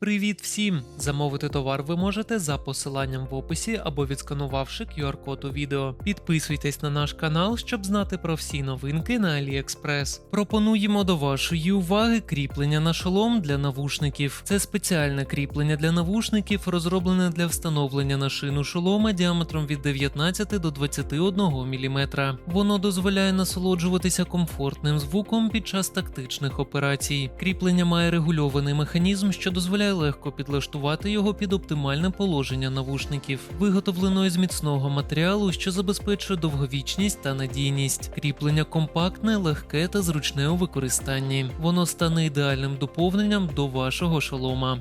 Привіт всім! Замовити товар ви можете за посиланням в описі або відсканувавши QR-код у відео. Підписуйтесь на наш канал, щоб знати про всі новинки на AliExpress. Пропонуємо до вашої уваги кріплення на шолом для навушників. Це спеціальне кріплення для навушників, розроблене для встановлення на шину шолома діаметром від 19 до 21 мм. Воно дозволяє насолоджуватися комфортним звуком під час тактичних операцій. Кріплення має регульований механізм, що дозволяє легко підлаштувати його під оптимальне положення навушників, виготовлено із міцного матеріалу, що забезпечує довговічність та надійність. Кріплення компактне, легке та зручне у використанні. Воно стане ідеальним доповненням до вашого шолома.